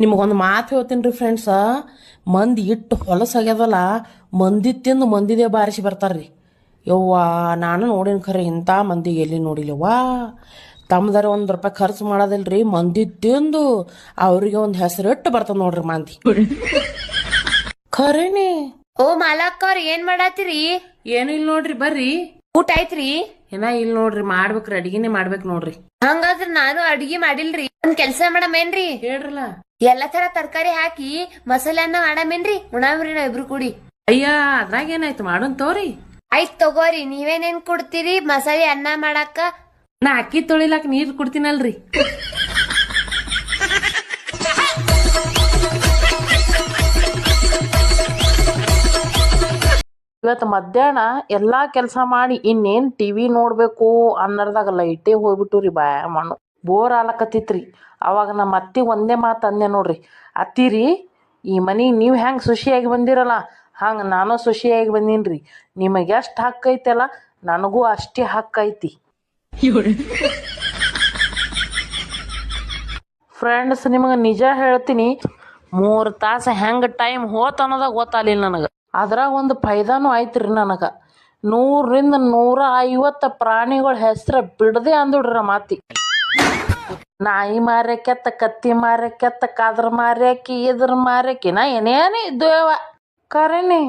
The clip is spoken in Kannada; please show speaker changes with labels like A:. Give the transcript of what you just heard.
A: ನಿಮಗೊಂದು ಮಾತು ಹೇಳ್ತೀನಿ ರೀ ಫ್ರೆಂಡ್ಸ ಮಂದಿ ಇಟ್ಟು ಹೊಲಸಾಗ್ಯದಲ್ಲ ಮಂದಿ ತಿಂದು ಮಂದಿದೇ ಬಾರಿಸಿ ಬರ್ತಾರ್ರಿ. ಯವ್ವ ನಾನು ನೋಡಿನ ಖರೆ ಇಂಥ ಮಂದಿಗೆ ಎಲ್ಲಿ ನೋಡಿಲ್ಲವ್ವಾ ತಮ್ಮದಾರ ಒಂದು ರೂಪಾಯಿ ಖರ್ಚು ಮಾಡೋದಿಲ್ರಿ ಮಂದಿ ತಿಂದು ಅವ್ರಿಗೆ ಒಂದು ಹೆಸರಿಟ್ಟು ಬರ್ತದ ನೋಡ್ರಿ ಮಂದಿ. ಖರೇನಿ.
B: ಓ ಮಾಲಕ್ಕ ಅವ್ರ ಏನ್ ಮಾಡಾತಿರಿ
A: ಏನು ಇಲ್ಲ ನೋಡ್ರಿ ಬರ್ರಿ.
B: ಊಟ ಆಯ್ತ್ರಿ?
A: ಏನ ಇಲ್ಲ ನೋಡ್ರಿ ಮಾಡ್ಬೇಕ್ರಿ ಅಡಿಗೆನೆ ಮಾಡ್ಬೇಕು ನೋಡ್ರಿ.
B: ಹಂಗಾದ್ರ ನಾನು ಅಡಿಗೆ ಮಾಡಿಲ್ರಿ. ಒಂದ್ ಕೆಲ್ಸ ಮಾಡಮೇನ್ರಿ
A: ಹೇಳ್ರಲ್ಲ.
B: ಎಲ್ಲಾ ತರ ತರಕಾರಿ ಹಾಕಿ ಮಸಾಲೆ ಅನ್ನ ಮಾಡಮೇನ್ರಿ ಉಣಾಮ್ರಿ ನಾವ್ ಇಬ್ರು ಕೂಡಿ.
A: ಅಯ್ಯ ಅದ್ರಾಗ ಏನಾಯ್ತು? ಮಾಡೋನ್ ತೋರಿ.
B: ಆಯ್ತ್ ತಗೋರಿ ನೀವೇನೇನ್ ಕೊಡ್ತೀರಿ? ಮಸಾಲೆ ಅನ್ನ ಮಾಡಾಕ?
A: ನಾ ಅಕ್ಕಿ ತೊಳಿಲಾಕ ನೀರ್ ಕೊಡ್ತೀನಲ್ರಿ. ಇವತ್ ಮಧ್ಯಾಹ್ನ ಎಲ್ಲಾ ಕೆಲಸ ಮಾಡಿ ಇನ್ನೇನ್ ಟಿವಿ ನೋಡ್ಬೇಕು ಅನ್ನರ್ದಾಗ ಲೈಟೇ ಹೋಗ್ಬಿಟ್ಟು ರೀ ಬಾಯ ಮಣ್ಣು. ಬೋರ್ ಆಲಕತ್ತಿತ್ರಿ. ಅವಾಗ ನಮ್ಮ ಅತ್ತಿ ಒಂದೇ ಮಾತು ಅಂದೆ ನೋಡ್ರಿ. ಅತ್ತಿರಿ ಈ ಮನೆಗೆ ನೀವು ಹೆಂಗೆ ಸುಶಿಯಾಗಿ ಬಂದಿರಲ್ಲ? ಹಂಗೆ ನಾನು ಸುಶಿಯಾಗಿ ಬಂದೀನಿ ರೀ ನಿಮಗೆ ಎಷ್ಟು ಹಕ್ಕೈತಲ್ಲ ನನಗೂ ಅಷ್ಟೇ ಹಕ್ಕೈತಿ ಫ್ರೆಂಡ್ಸ್ ನಿಮಗೆ ನಿಜ ಹೇಳ್ತೀನಿ ಮೂರು ತಾಸು ಹೆಂಗೆ ಟೈಮ್ ಹೋತ ಅನ್ನೋದಾಗ ಗೊತ್ತಾಗಲಿಲ್ಲ ನನಗೆ. ಅದ್ರಾಗ ಒಂದು ಫೈದಾನು ಆಯ್ತು ರೀ ನನಗೆ. ನೂರರಿಂದ ನೂರ ಐವತ್ತು ಪ್ರಾಣಿಗಳ ಹೆಸರು ಬಿಡದೆ ಅಂದುಡ್ರಿ ಮಾತಿ ನಾಯಿ ಮಾರ್ಯಾಕೆತ್ತ ಕತ್ತಿ ಮಾರ್ಯಾಕೆತ್ತ ಕಾದ್ರ ಮಾರ್ಯಾಕಿ ಇದ್ರ ಮಾರ್ಯಾಕಿ ನಾ ಏನೇನೇ ಇದ್ದು ಕರೇನಿ